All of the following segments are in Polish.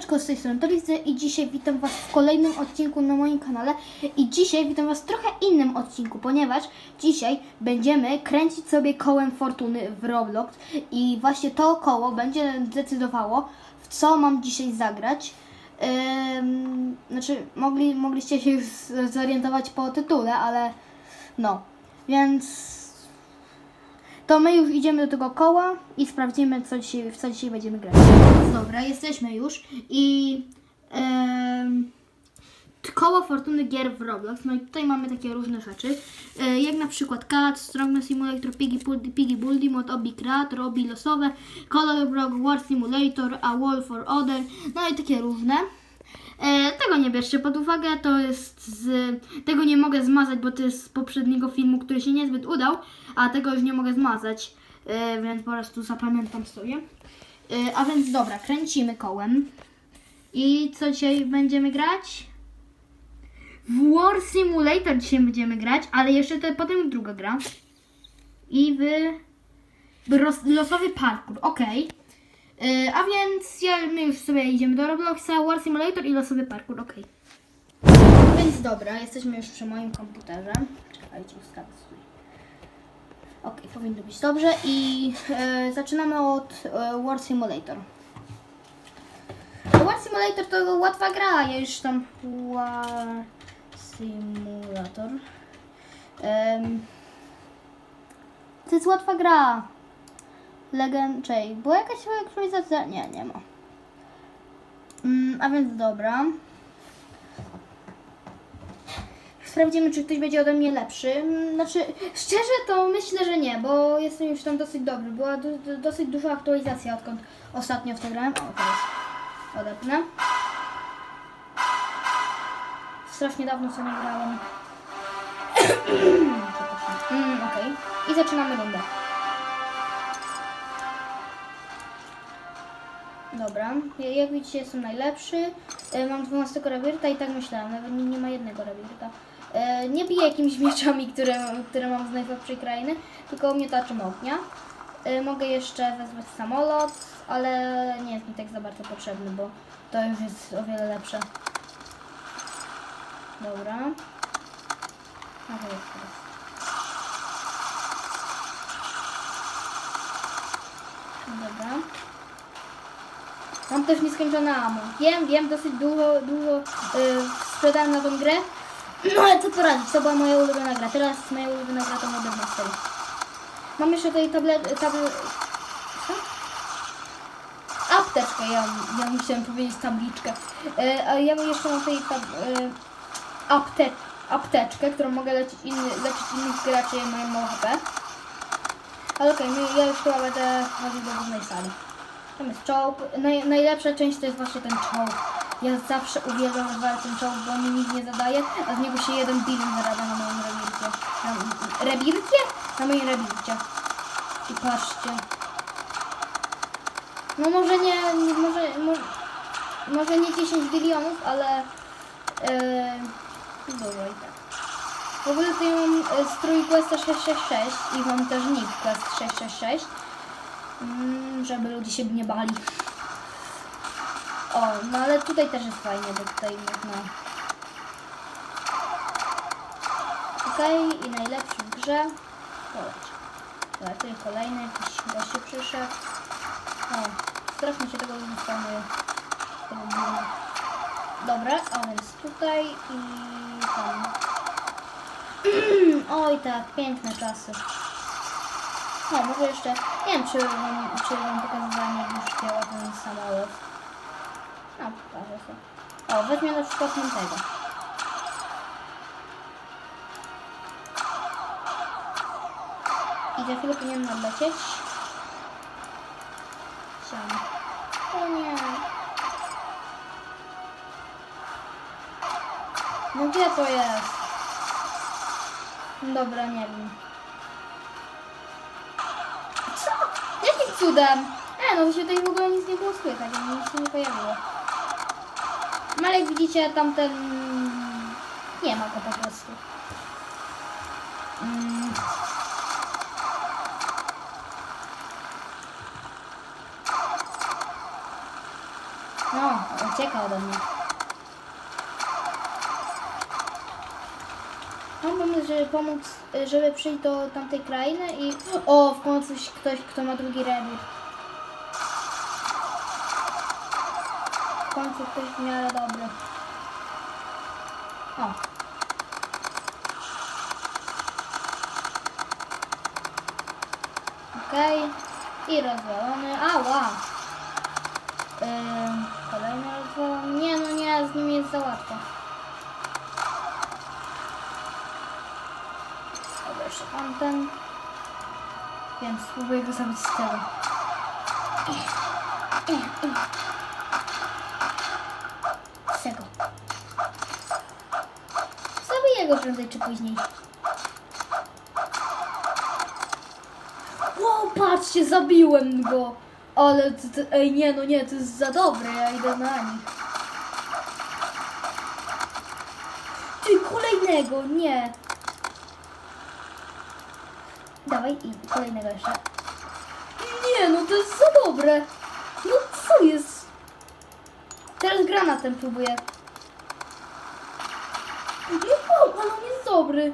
Siemaneczko, z tej strony Torizy i dzisiaj witam Was w kolejnym odcinku na moim kanale. I dzisiaj witam Was w trochę innym odcinku, ponieważ dzisiaj będziemy kręcić sobie kołem fortuny w Roblox. I właśnie to koło będzie decydowało w co mam dzisiaj zagrać. Ym, znaczy, mogli, mogliście się zorientować po tytule, ale no, więc to my już idziemy do tego koła i sprawdzimy, co dzisiaj, w co dzisiaj będziemy grać. Dobra, jesteśmy już i t- koło fortuny gier w Roblox. No i tutaj mamy takie różne rzeczy, e, jak na przykład Cat, Strongman Simulator, Piggy, Pul- Piggy Buldy, Mod Obi Krat, Robi losowe, Color Block, War Simulator, A Wall for Other, no i takie różne. E, tego nie bierzcie pod uwagę, to jest z... Tego nie mogę zmazać, bo to jest z poprzedniego filmu, który się niezbyt udał, a tego już nie mogę zmazać, e, więc po prostu zapamiętam sobie. E, a więc dobra, kręcimy kołem. I co dzisiaj będziemy grać? W War Simulator dzisiaj będziemy grać, ale jeszcze to potem druga gra. I w, losowy parkour, okej. Yy, a więc ja, my już sobie idziemy do Robloxa, War Simulator i losowy parkour, ok. Więc dobra, jesteśmy już przy moim komputerze. Czekajcie, ustawię sobie. Ok, powinno być dobrze i yy, zaczynamy od yy, War Simulator. War Simulator to łatwa gra, ja już tam War Simulator. Ym, to jest łatwa gra. Legend, czej, była jakaś aktualizacja? Nie, nie ma. Mm, a więc dobra. Sprawdzimy, czy ktoś będzie ode mnie lepszy. Mm, Znaczy, szczerze to myślę, że nie, bo jestem już tam dosyć dobry. Była do, do, dosyć duża aktualizacja, odkąd ostatnio w to grałem. O, teraz odepnę. Strasznie dawno sobie grałem. mm, Okej. I zaczynamy rundę. Dobra, Ja- jak widzicie jestem najlepszy. E, Mam 12 rebirta i tak myślałam, nawet nie, ma jednego rebirta. E, Nie biję jakimiś mieczami, które, które mam z najsłabszej krainy, tylko miotaczem ognia. E, Mogę jeszcze wezwać samolot, ale nie jest mi tak za bardzo potrzebny, bo to już jest o wiele lepsze. Dobra. Aha, jest teraz. Dobra. Mam też nieskończone ammo. Wiem, wiem, dosyć dużo, dużo yy, sprzedałem na tą grę. No ale co poradzić, to była moja ulubiona gra. Teraz moja ulubiona gra to Modern Mastery. Mam jeszcze tutaj tablet... tablet co? Apteczkę, ja, ja musiałem powiedzieć tabliczkę. Yy, a ja jeszcze mam tutaj tab, yy, apte, apteczkę, którą mogę leczyć, inny, leczyć innych graczy, mają mało HP. Ale okej, okay, ja już chyba będę chodził do głównej sali. Tam czołg. Naj, najlepsza część to jest właśnie ten czołg. Ja zawsze uwielbiam rozwalać ten czołg, bo mi nic nie zadaje, a z niego się jeden billion zarabia na moim rebircie. Na, rebircie? Na moim rebircie. I patrzcie. No może nie, nie może, może, może nie 10 bilionów, ale yy, dużo i tak. W ogóle tutaj mam e, strój Questa 666 i mam też nick Quest 666. Mm, żeby ludzie się nie bali. O, no ale tutaj też jest fajnie, bo tutaj można... Okej, i najlepszy w grze. Zobacz. Dobra, kolejny jakiś gościu przyszedł. O, strasznie się tego gówna. Dobra, a więc tutaj i tam. Oj tak, piękne czasy. No, może jeszcze, nie wiem, czy wam, czy wam pokazywałem, jak już działa ten samolot. No, pokażę sobie. O, weźmie na przykład tego. I za chwilę powinien nadlecieć. Siam. O nie. No gdzie to jest? Dobra, nie wiem. Cudem? E, no się tutaj w ogóle nic nie było słychać, nic się nie pojawiło. No ale jak widzicie, tamten... Nie ma go po prostu. Mm. No, ucieka ode mnie. Mam pomysł, żeby pomóc, żeby przyjść do tamtej krainy i... O, w końcu ktoś, kto ma drugi rewir. W końcu ktoś w miarę dobry. O. Okej. I rozwalony. Ała! Ym, kolejny rozwalony. Nie, no nie, z nim jest za łatwo. Jeszcze tamten. Więc spróbuję go zabić z tego. Z tego. Zabiję go prędzej czy później. O, patrzcie, zabiłem go. Ale, to, ej, nie, no nie, to jest za dobre, ja idę na nich. Ty, kolejnego, nie. Dawaj, i kolejnego jeszcze. Nie, no to jest za dobre. No co jest? Teraz granatem próbuję. Nie, on jest dobry.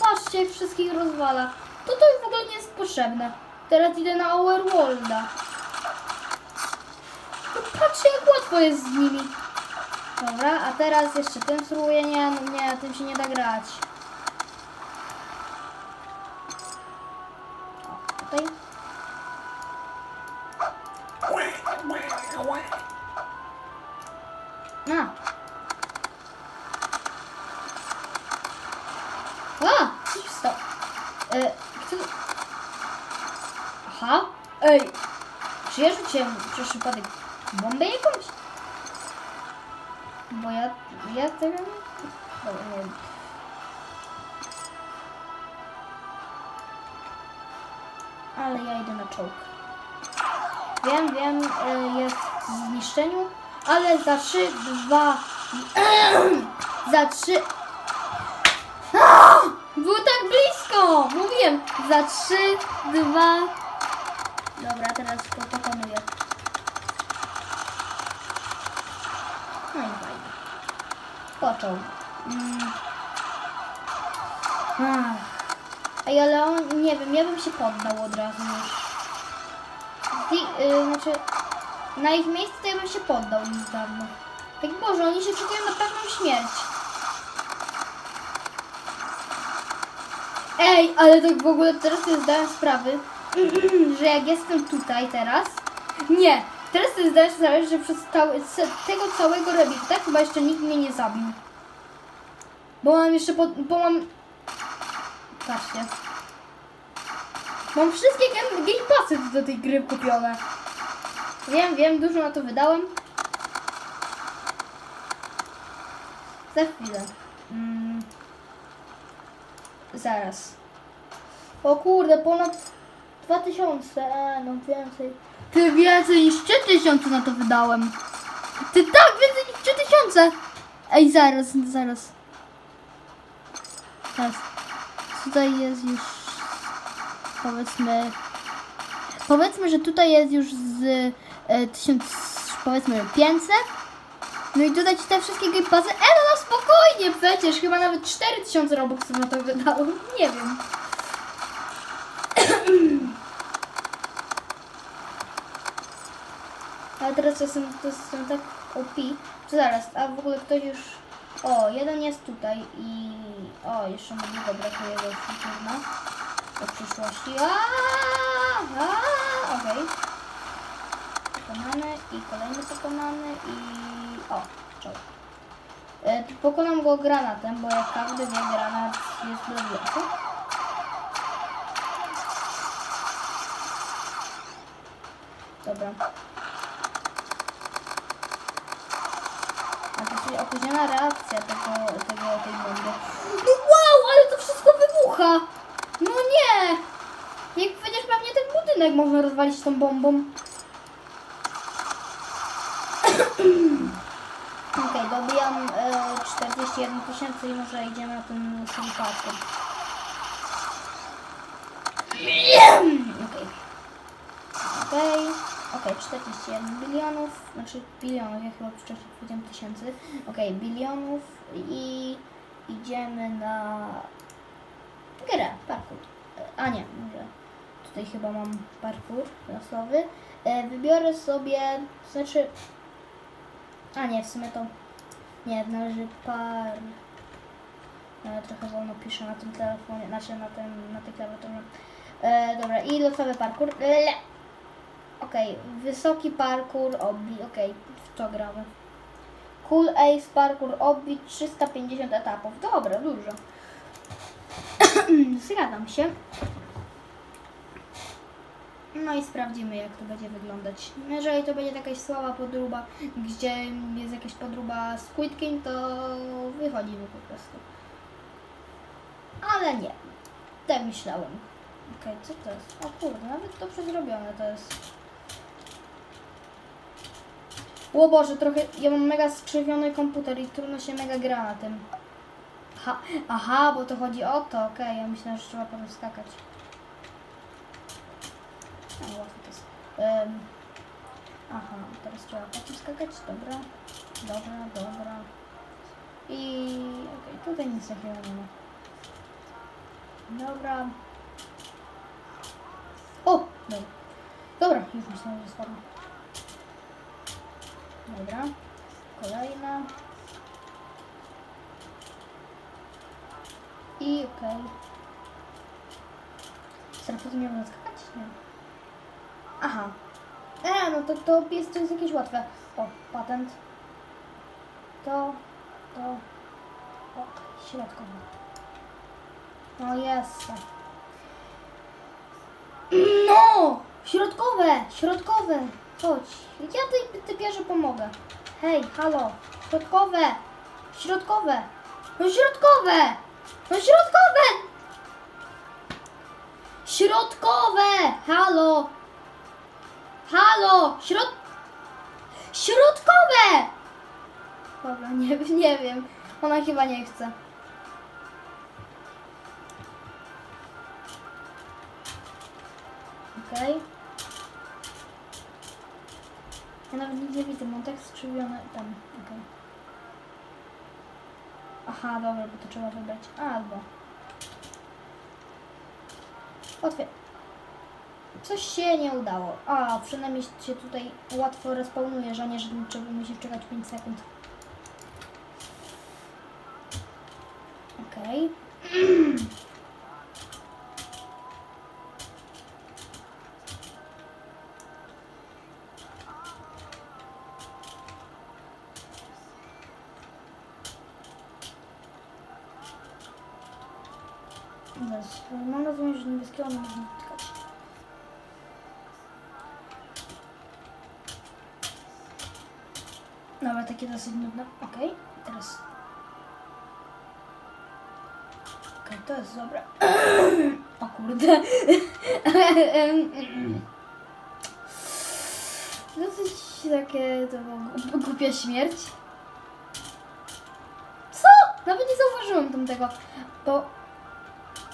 Patrzcie, jak wszystkich rozwala. To to w ogóle nie jest potrzebne. Teraz idę na Overworlda. No patrzcie, jak łatwo jest z nimi. Dobra, a teraz jeszcze tym spróbuję. Nie, no nie, tym się nie da grać. Tutaj. A. A, wstał. E, kto... Aha. Ej. Czy ja rzuciłem przez przypadek bombę jakąś? Bo ja... Ja tego Wiem, wiem, e, jest w zniszczeniu, ale za 3, 2... za 3... Było tak blisko! Mówiłem! Za 3, 2... Dobra, teraz go pokonuję. No i fajnie. Począł. Mm. Ej, ale on, nie wiem, ja bym się poddał od razu już. Zi- y, znaczy, na ich miejscu to ja bym się poddał już dawno. Tak Boże, oni się czekają na pewną śmierć. Ej, ale tak w ogóle teraz sobie zdałem sprawy, że jak jestem tutaj teraz, nie, teraz sobie zdałem sprawę, że przez cały, tego całego rebirta chyba jeszcze nikt mnie nie zabił. Bo mam jeszcze, pod, bo mam, patrzcie, mam wszystkie game, passy do tej gry kupione. Wiem, wiem, dużo na to wydałem. Za chwilę. Mm. Zaraz. O kurde, ponad 2000, e, no więcej. Ty więcej niż 3000 na to wydałem. Ty tak, więcej niż 3000. Ej, zaraz, zaraz. Teraz. Tutaj jest już powiedzmy powiedzmy, że tutaj jest już z e, 1000 powiedzmy 500 no i ci te wszystkie game. E, no, no spokojnie, przecież chyba nawet 4000 robuxów na to wydało. Nie wiem. Ale teraz jestem, to jestem tak OP, że zaraz, a w ogóle ktoś już... O, jeden jest tutaj i... O, jeszcze możliwe brakuje go trudno. Do przyszłości. Okej. Pokonany i kolejny pokonany i... O, czołg. E, pokonam go granatem, bo jak każdy wie, granat jest blokujący. Dobra. A to czyli opóźniona reakcja tego, tego, tej bomby. No wow, ale to wszystko wybucha! Nie! Jak przecież pewnie ten budynek można rozwalić tą bombą. Okej, dobijam e, 41 tysięcy i może idziemy na ten patrz. Okej. Okej. Okej, 41 bilionów, znaczy bilionów, ja chyba wcześniej powiedziałem tysięcy. Okej, bilionów i idziemy na grę, parkour. A nie, może tutaj chyba mam parkour losowy. E, Wybiorę sobie, znaczy, a nie, w sumie to nie, należy par... E, trochę wolno piszę na tym telefonie, znaczy na, tym, na tej klawiaturze. E, dobra, i losowy parkour. Le. Okej, wysoki parkour, obi, okej, w to gramy. Cool Ace parkour, obi, 350 etapów. Dobra, dużo. Zgadzam się. No i sprawdzimy, jak to będzie wyglądać. Jeżeli to będzie jakaś słaba podróba, gdzie jest jakaś podróba Squid Game, to wychodzimy po prostu. Ale nie. Tak myślałem. Okej, co to jest? O kurde, nawet dobrze zrobione to jest. O Boże, trochę, ja mam mega skrzywiony komputer i trudno się mega gra na tym. Aha, aha bo to chodzi o to, okej, ja myślałem, że trzeba potem skakać. No, łatwo to jest. Em, aha, teraz trzeba potem skakać, dobra. Dobra, dobra. I okej, tutaj nic takiego nie ma. Dobra. O! Dobra. Dobra, już myślałem, że spadło. Dobra. Kolejna. I okej. Teraz potem miałem skakać? Nie. Aha. E, no to, to jest, to jest jakieś łatwe. O, patent. To, to. O, środkowo. No jest. No! Środkowe! Środkowe! Chodź. Ja tej typierze pomogę. Hej, halo. Środkowe! Środkowe! No środkowe! No środkowe! Środkowe! Halo! Halo! Środ... Środkowe! Dobra, nie, nie wiem. Ona chyba nie chce. Okej. Ja nawet nic nie widzę, mam tak skrzywione tam. Okej. Aha, dobra, bo to trzeba wybrać. Albo. Otwier. Coś się nie udało. A, przynajmniej się tutaj łatwo respawnuje, że nie, że trzeba musi czekać 5 sekund. Okej. Zaraz, Okej, to jest dobre. O kurde. Dosyć takie to było głup- głupia śmierć. Co? Nawet nie zauważyłem tamtego. Bo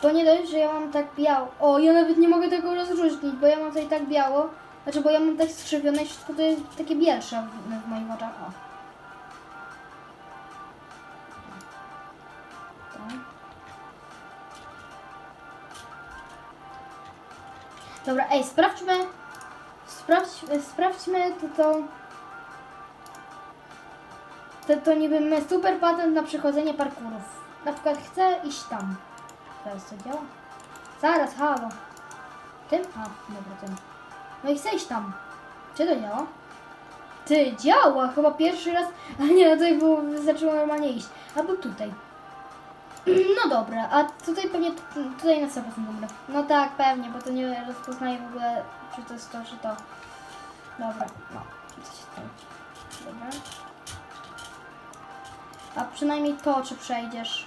bo nie dość, że ja mam tak biało. O, ja nawet nie mogę tego rozróżnić, bo ja mam tutaj tak biało. Znaczy, bo ja mam tak skrzywione i wszystko to jest takie bielsze Dobra, ej, sprawdźmy. Sprawdźmy, sprawdźmy to to. To, to niby super patent na przechodzenie parkurów. Na przykład chcę iść tam. Teraz to działa? Zaraz, halo. Tym? A, dobra, tym. No i chcę iść tam. Czy to działa? Ty, działa! Chyba pierwszy raz. A nie, no tutaj było, zaczęło normalnie iść. Albo tutaj. No dobra, a tutaj pewnie, tutaj na 100% dobre. No tak, pewnie, bo to nie rozpoznaje w ogóle, czy to jest to, czy to. Dobra, no. Co się stało? Dobra. A przynajmniej to, czy przejdziesz.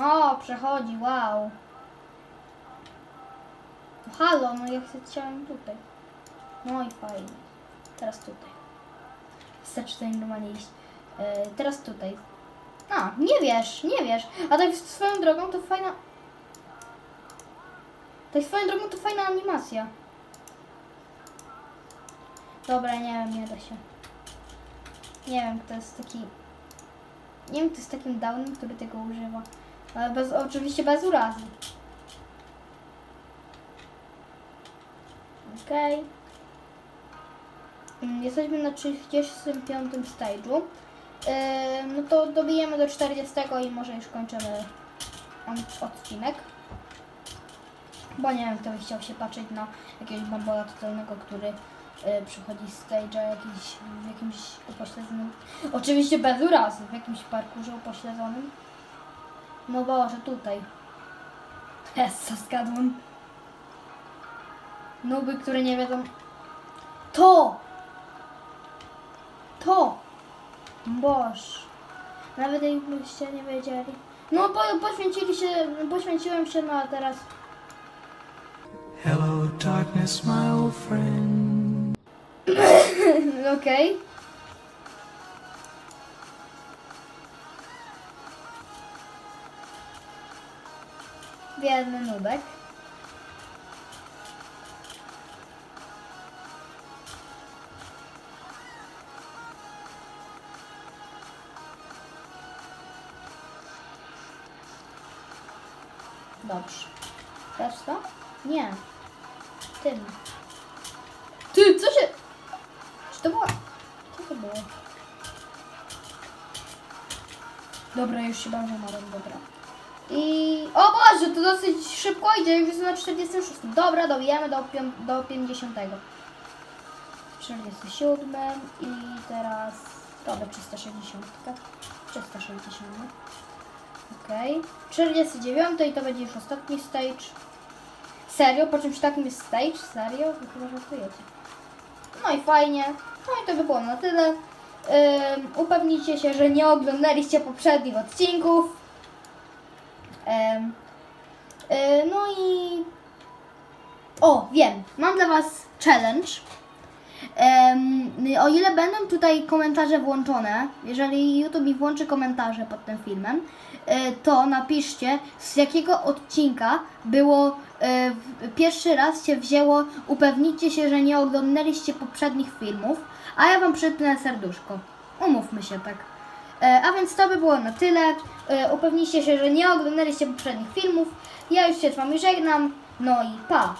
O, przechodzi, wow. No Halo, no ja chciałem tutaj. No i fajnie. Teraz tutaj. Chcę tutaj normalnie iść. E, teraz tutaj. A, nie wiesz, nie wiesz. A tak swoją drogą to fajna... Tak swoją drogą to fajna animacja. Dobra, nie wiem, nie da się. Nie wiem, kto jest taki... Nie wiem, kto jest takim downem, który tego używa. Ale bez, oczywiście bez urazy. Okej. Mm, Jesteśmy na 35 stage'u. No to dobijemy do 40 i może już kończymy odcinek. Bo nie wiem, kto by chciał się patrzeć na jakiegoś bambola totalnego, który y, przychodzi z stage'a jakiś, w jakimś upośledzonym. Oczywiście bez urazy, w jakimś parkurze upośledzonym. No Boże, tutaj. Co zgadłem. Nuby, które nie wiedzą. To! To! Boż. Nawet jakbyście nie wiedzieli. No bo poświęcili się, poświęciłem się, no a teraz Hello, darkness, my old friend. Okej. Biedny nubek. 3 bankomarem, dobra. I... O Boże, to dosyć szybko idzie, już jest na 46. Dobra, dobijamy do, do 50. 47 i teraz... Dobra, 360. 360. Okej. Okay. 49 i to będzie już ostatni stage. Serio? Po czymś takim jest stage? Serio? Chyba żartujecie. No i fajnie. No i to by było na tyle. Upewnijcie się, że nie oglądaliście poprzednich odcinków. Y, no i... O, wiem. Mam dla Was challenge. O ile będą tutaj komentarze włączone, jeżeli YouTube mi włączy komentarze pod tym filmem, e, to napiszcie z jakiego odcinka było e, pierwszy raz się wzięło, upewnijcie się, że nie oglądaliście poprzednich filmów, a ja Wam przypnę serduszko. Umówmy się tak. E, A więc to by było na tyle. E, Upewnijcie się, że nie oglądaliście poprzednich filmów. Ja już się z Wami żegnam. No i pa!